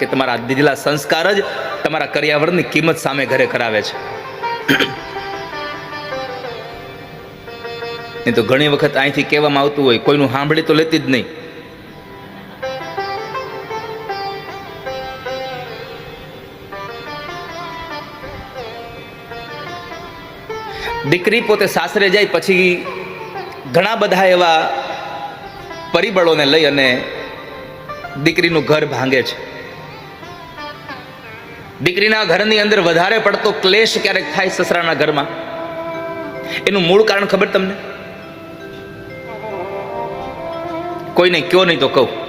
કે તમારા દીધેલા સંસ્કાર જ તમારા કર્યાવરણની કિંમત સામે ઘરે કરાવે છે. નહીં તો ઘણી વખત અહીંથી કહેવામાં આવતું હોય, કોઈનું સાંભળી તો લેતી જ નહીં. દીકરી પોતે સાસરે જાય પછી ઘણા બધા એવા પરિબળોને લઈ અને દીકરીનું ઘર ભાંગે છે. દીકરીના ઘરની અંદર વધારે પડતો ક્લેશ ક્યારેક થાય સસરાના ઘરમાં? એનું મૂળ કારણ ખબર તમને? કોઈને કયો નહીં તો કહું.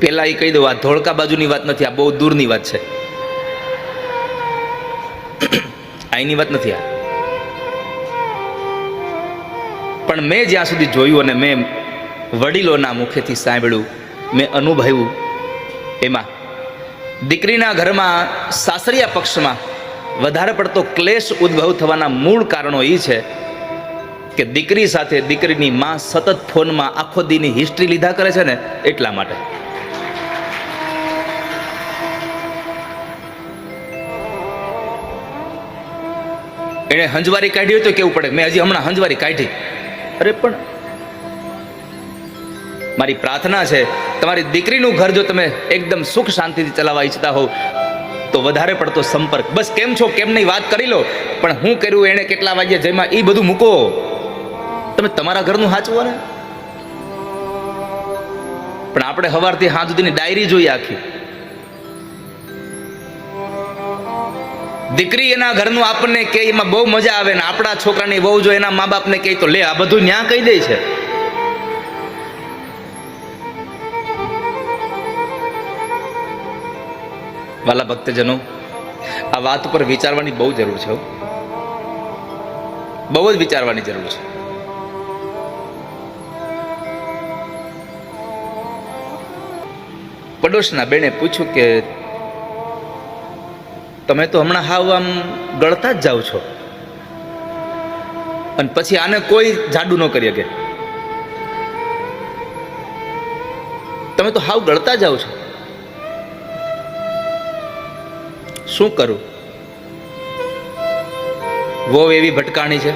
પેલા એ કહી દઉં, આ ધોળકા બાજુની વાત નથી, આ બહુ દૂરની વાત છે. અહીંની વાત નથી આ. પણ મેં જ્યાં સુધી જોયું અને મેં વડીલોના મુખેથી સાંભળ્યું, મેં અનુભવ્યું. એમાં, દીકરીના ઘરમાં સાસરિયા પક્ષમાં વધારે પડતો ક્લેશ ઉદ્ભવ થવાના મૂળ કારણો એ છે કે દીકરી સાથે દીકરીની માં સતત ફોનમાં આખો દીની હિસ્ટ્રી લીધા કરે છે ને એટલા માટે. એણે હંજવારી કાઢી હોય તો કેવું પડે? મેં હજી હમણાં હંજવારી કાઢી. અરે પણ મારી પ્રાર્થના છે, તમારી દીકરીનું ઘર જો તમે એકદમ સુખ શાંતિથી ચલાવવા ઈચ્છતા હોવ, તો વધારે પડતો સંપર્ક. બસ કેમ છો, કેમ નહીં વાત કરી લો, પણ હું કર્યું, એણે કેટલા વાગ્યા જેમાં એ બધું મૂકો. તમે તમારા ઘરનું સાચવો ને? પણ આપણે સવારથી હાથ સુધીની ડાયરી જોઈએ આખી. દીકરી એના ઘરનું આપણને કે એમાં બહુ મજા આવે ને આપણા છોકરાની બહુ જો એના મા બાપને કહે તો લે, આ બધું ન્યા કહી દે છે. વાલા ભક્તજનો, આ વાત ઉપર વિચારવાની બહુ જરૂર છે બહુ જ વિચારવાની જરૂર છે. પડોશના બેને પૂછ્યું કે, તમે તો હમણાં હાવ આમ ગળતા જ જાઓ છો. અને પછી આને કોઈ જાડુ ન કરી શકે. તમે તો હાવ ગળતા જાઓ છો. શું કરું? વહુ એવી ભટકાણી છે.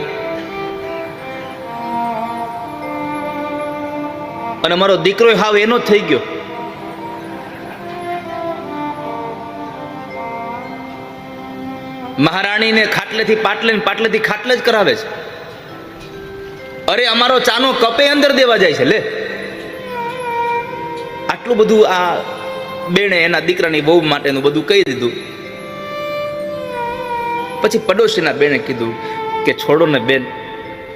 અને મારો દીકરો હાવ એનો જ થઈ ગયો. મહારાણીને ખાટલેથી પાટલે પાટલેથી ખાટલે જ કરાવે છે. અરે અમારો ચાનો કપે અંદર દેવા જાય છે, લે. આટલું બધું આ બેણે એના દીકરાની બહુ માટેનું બધું કહી દીધું. પછી પડોશીના બેને કીધું કે છોડો ને બેન,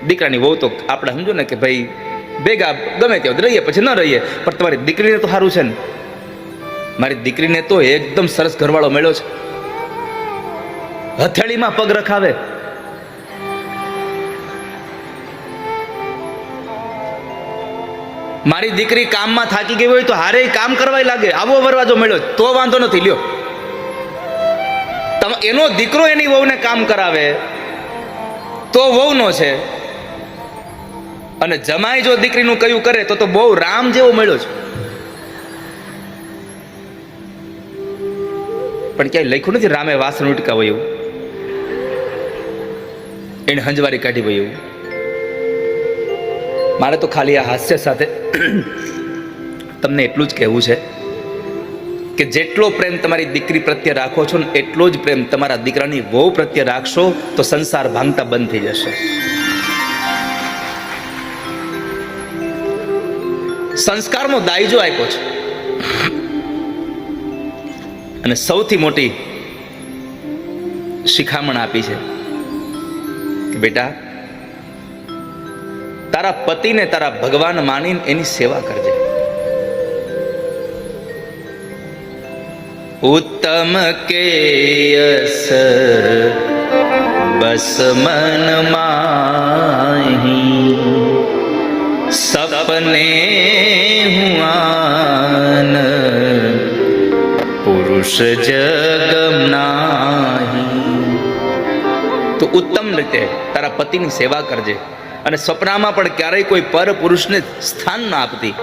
દીકરાની વહુ તો આપણે સમજો ને કે ભાઈ, ભેગા ગમે ત્યાં રહીએ, પછી ન રહીએ, પણ તમારી દીકરીને તો સારું છે ને. મારી દીકરીને તો એકદમ સરસ ઘરવાળો મળ્યો છે. હથેળીમાં પગ રખાવે. મારી દીકરી કામમાં થાકી ગઈ હોય તો હારે કામ કરવા લાગે. આવો વરવાજો મળ્યો, તો વાંધો નથી, લ્યો. એનો દીકરો એની વહુને કામ કરાવે, તો વહુનો છે. અને જમાઈ જો દીકરીનું કયું કરે, તો તો બહુ રામ જેવો મળ્યો છે. પણ ક્યાંય લખ્યું નથી, રામે વાસણ ઉટકાવ્યું એને હંજવારી કાઢી હોય મારે તો ખાલી આ હાસ્ય સાથે તમને એટલું જ કહેવું છે. કે જેટલો પ્રેમ તમારી દીકરી પ્રત્યે રાખો છો ને એટલો જ પ્રેમ તમારા દીકરાની વહુ પ્રત્યે રાખશો તો સંસાર ભાંગતા બંધ થઈ જશે. સંસ્કારનો દાયજો આપ્યો છે, અને સૌથી મોટી શિખામણ આપી છે બેટા, તારા પતિને તારા ભગવાન માનીને એની સેવા કરજે. ઉત્તમ કેયસ બસ મન માહી. સપને હુઆન પુરુષ જગમ નાહી. તો ઉત્તમ રીતે તારા પતિની સેવા કરજે. અને સપનામાં પણ ક્યારેય કોઈ પર પુરુષને સ્થાન ના આપતી.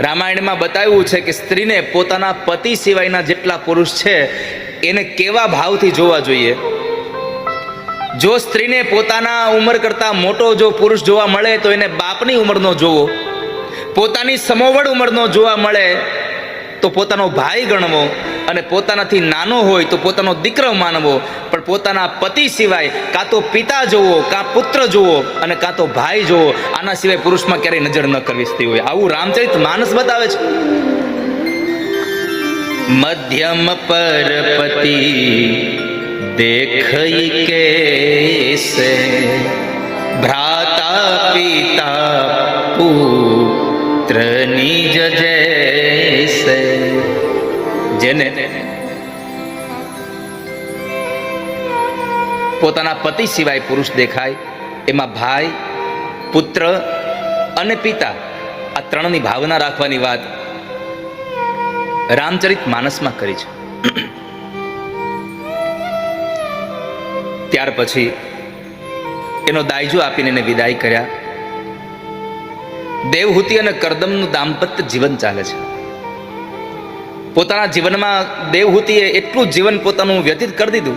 રામાયણમાં બતાવ્યું છે કે સ્ત્રીને પોતાના પતિ સિવાયના જેટલા પુરુષ છે, એને કેવા ભાવથી જોવા જોઈએ? જો સ્ત્રીને પોતાના ઉંમર કરતાં મોટો જો પુરુષ જોવા મળે, તો એને બાપની ઉંમરનો જોવો. પોતાની સમોવડ ઉંમરનો જોવા મળે, તો પોતાનો ભાઈ ગણવો. અને પોતાનાથી નાનો હોય તો પોતાનો દીકરો માનવો, પણ પોતાના પતિ સિવાય કાં તો પિતા જોવો, કાં પુત્ર જોવો અને કાં તો ભાઈ જોવો, આના સિવાય પુરુષમાં ક્યારેય નજર ન કરવી હોય. આવું રામચરિત માનસ બતાવે છે. મધ્યમ પરપતિ દેખઈ કેસે? ભ્રાતા પિતા પુત્ર નિજ જૈસે જેને પોતાના પતિ સિવાય પુરુષ દેખાય, એમાં ભાઈ, પુત્ર અને પિતા આ ત્રણની ભાવના રાખવાની વાત રામચરિત માનસમાં કરી છે. ત્યાર પછી એનો દાયજો આપીને એને વિદાય કર્યા. દેવહૂતિ અને કરદમનું દાંપત્ય જીવન ચાલે છે. પોતાના જીવનમાં દેવહૂતિએ એટલું જીવન પોતાનું વ્યતીત કરી દીધું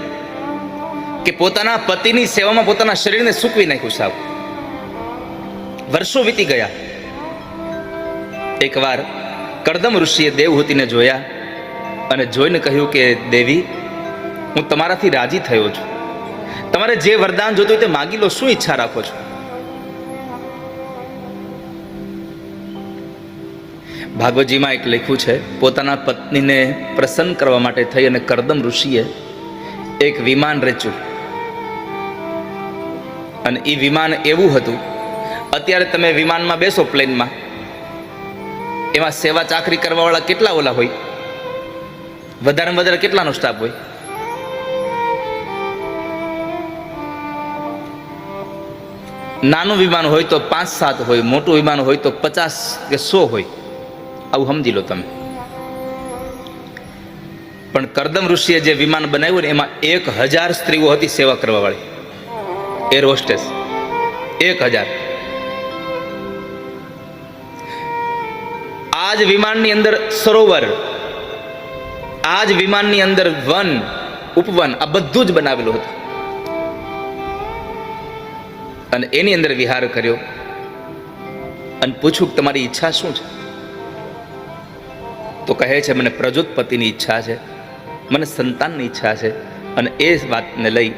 કે પોતાના પતિની સેવામાં પોતાના શરીરને સૂકવી નાખ્યું સાવ. વર્ષો વીતી ગયા. એકવાર કરદમ ઋષિએ દેવહૂતિને જોયા અને જોઈને કહ્યું કે, દેવી, હું તમારાથી રાજી થયો છું. તમારે જે વરદાન જોતું તે માગી લો, શું ઈચ્છા રાખો છો? ભાગવતજીમાં એક લખ્યું છે, પોતાના પત્નીને પ્રસન્ન કરવા માટે થઈ અને કરદમ ઋષિએ એક વિમાન રચ્યું. અને એ વિમાન એવું હતું, અત્યારે તમે વિમાનમાં બેસો પ્લેનમાં. એમાં સેવા ચાકરી કરવાવાળા કેટલા ઓલા હોય? વધારે વધારે કેટલાનો સ્ટાફ હોય? નાનું વિમાન હોય તો પાંચ સાત હોય, મોટું વિમાન હોય તો પચાસ કે સો હોય. આવું સમજી લો તમે. પણ કરદમ ઋષિએ જે વિમાન બનાવ્યું ને એમાં એક હજાર સ્ત્રીઓ હતી સેવા કરવા વાળી એર હોસ્ટેસ એક હજાર. આ જ વિમાનની અંદર સરોવર આ જ વિમાનની અંદર વન, ઉપવન, આ બધું જ બનાવેલું હતું. અને એની અંદર વિહાર કર્યો. અને પૂછ્યું તમારી ઈચ્છા શું છે? તો કહે છે, મને પ્રજોત્પતિની ઈચ્છા છે, મને સંતાનની ઈચ્છા છે. અને એ વાતને લઈ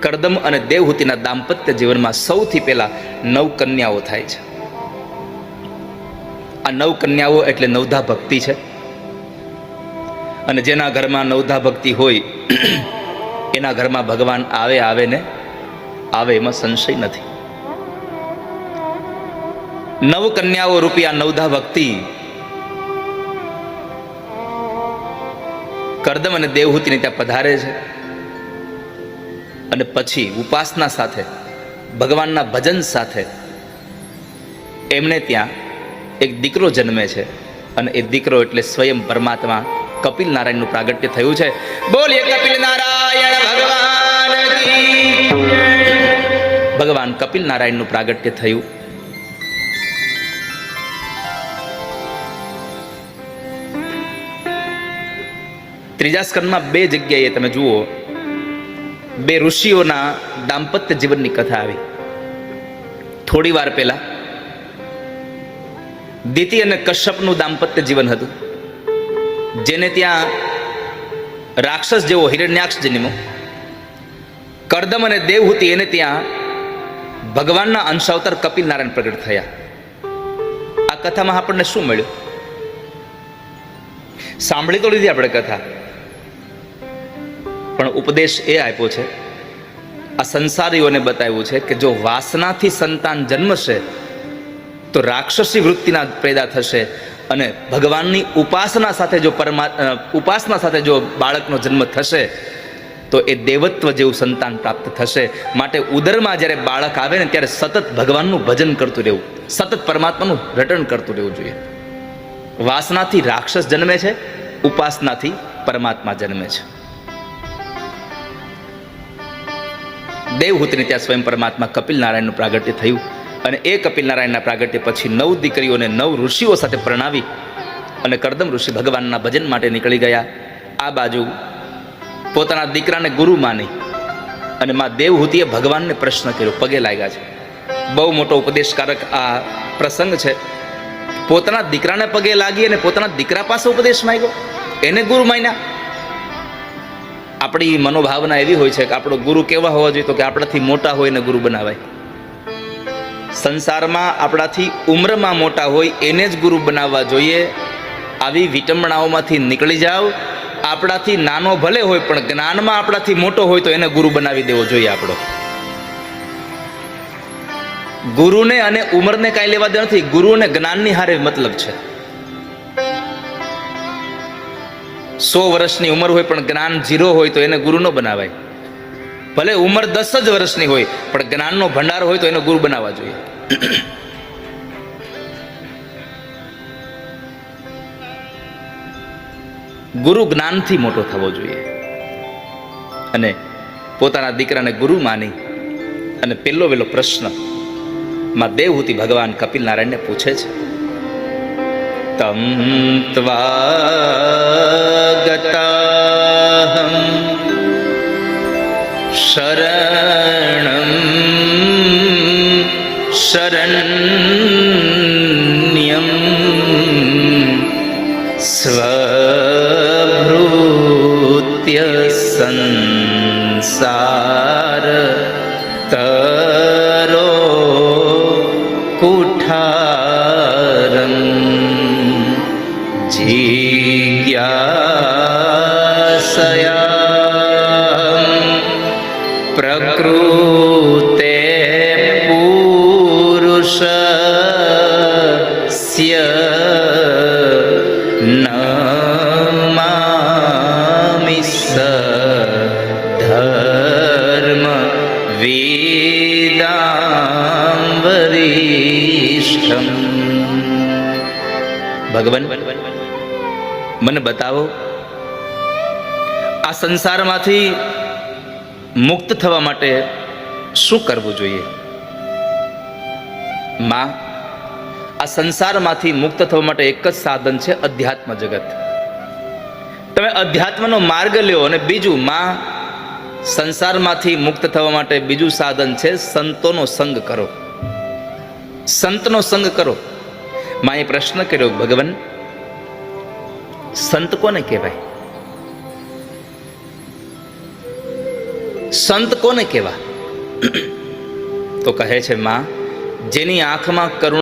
કરદમ અને દેવહૂતિના દાંપત્ય જીવનમાં સૌથી પહેલા નવ કન્યાઓ થાય છે. આ નવ કન્યાઓ એટલે નવધા ભક્તિ છે. અને જેના ઘરમાં નવધા ભક્તિ હોય, એના ઘરમાં ભગવાન આવે આવે ને, આવે એમાં સંશય નથી. નવ કન્યાઓ રૂપિયા નવધા ભક્તિ કરદમ અને દેવહૂતિને ત્યાં પધારે છે. અને પછી ઉપાસના સાથે, ભગવાનના ભજન સાથે એમને ત્યાં એક દીકરો જન્મે છે. અને એ દીકરો એટલે સ્વયં પરમાત્મા કપિલ નારાયણનું પ્રાગટ્ય થયું છે. બોલીએ કપિલ નારાયણ ભગવાન ભગવાન કપિલ નારાયણનું પ્રાગટ્ય થયું. ત્રીજા સ્કંદમાં બે જગ્યાએ તમે જુઓ, બે ઋષિઓના દાંપત્ય જીવનની કથા આવી. થોડી વાર પહેલા દિતિ અને કશ્યપનું દાંપત્ય જીવન હતું, જેને ત્યાં રાક્ષસ જેવો હિરણ્યાક્ષ જન્મો કરદમ અને દેવહૂતિ એને ત્યાં ભગવાનના અંશાવતાર કપિલ નારાયણ પ્રગટ થયા. આ કથામાં આપણને શું મળ્યું? સાંભળી તો લીધી આપણે કથા. પણ ઉપદેશ એ આપ્યો છે, આ સંસારીઓને બતાવ્યું છે કે જો વાસનાથી સંતાન જન્મશે, તો રાક્ષસી વૃત્તિના પેદા થશે અને ભગવાનની ઉપાસના સાથે જો પરમા ઉપાસના સાથે જો બાળકનો જન્મ થશે, તો એ દેવત્વ જેવું સંતાન પ્રાપ્ત થશે. માટે ઉદરમાં જ્યારે બાળક આવે ને ત્યારે સતત ભગવાનનું ભજન કરતું રહેવું, સતત પરમાત્માનું રટણ કરતું રહેવું જોઈએ. વાસનાથી રાક્ષસ જન્મે છે, ઉપાસનાથી પરમાત્મા જન્મે છે. દેવહૂતિને ત્યાં સ્વયં પરમાત્મા કપિલ નારાયણનું પ્રાગટ્ય થયું. અને એ કપિલ નારાયણના પ્રાગટ્ય પછી નવ દીકરીઓને નવ ઋષિઓ સાથે પ્રણાવી અને કરદમ ઋષિ ભગવાનના ભજન માટે નીકળી ગયા. આ બાજુ પોતાના દીકરાને ગુરુ માની અને મા દેવહૂતિએ ભગવાનને પ્રશ્ન કર્યો. પગે લાગ્યા છે. બહુ મોટો ઉપદેશકારક આ પ્રસંગ છે. પોતાના દીકરાને પગે લાગી અને પોતાના દીકરા પાસે ઉપદેશ માંગ્યો. એને ગુરુ માન્યા. આપણી મનોભાવના એવી હોય છે કે આપણો ગુરુ કેવા હોવા જોઈએ તો કે આપણાથી મોટા હોય ને ગુરુ બનાવાય. સંસારમાં આપણાથી ઉંમરમાં મોટા હોય એને જ ગુરુ બનાવવા જોઈએ. આવી વિટંબણાઓમાંથી નીકળી જાઓ. આપણાથી નાનો ભલે હોય પણ જ્ઞાનમાં આપણાથી મોટો હોય તો એને ગુરુ બનાવી દેવો જોઈએ આપણો. ગુરુને અને ઉંમરને કાંઈ લેવા દે નથી. ગુરુ અને જ્ઞાનની હારે મતલબ છે. સો વર્ષની ઉંમર હોય પણ જ્ઞાન ઝીરો હોય તો એને ગુરુ ન બનાવાય. ભલે ઉંમર દસ જ વર્ષની હોય, પણ જ્ઞાનનો ભંડાર હોય તો એને ગુરુ બનાવવા જોઈએ. ગુરુ જ્ઞાનથી મોટો થવો જોઈએ. અને પોતાના દીકરાને ગુરુ માની. અને પેલો વેલો પ્રશ્ન, માં દેવહૂતિ ભગવાન કપિલ નારાયણને પૂછે છે? તમ ત્વાગતાહમ શરણમ શરણ્યમ પ્રકૃતે પુરુષસ્ય નમામિ સ ધર્મ વેદાંબરીષ્ઠમ ભગવાન મને બતાવો. આ સંસારમાંથી મુક્ત થવા માટે શું કરવું જોઈએ? માં, આ સંસારમાંથી મુક્ત થવા માટે એક જ સાધન છે અધ્યાત્મ જગત. તમે અધ્યાત્મનો માર્ગ લ્યો અને બીજું, માં, સંસારમાંથી મુક્ત થવા માટે બીજું સાધન છે સંતોનો સંગ કરો. સંતનો સંગ કરો. માએ પ્રશ્ન કર્યો, ભગવાન સંત કોને કહેવાય? સંત કોને કહેવા તો કહે છે માં જેની આંખમાં કરુણા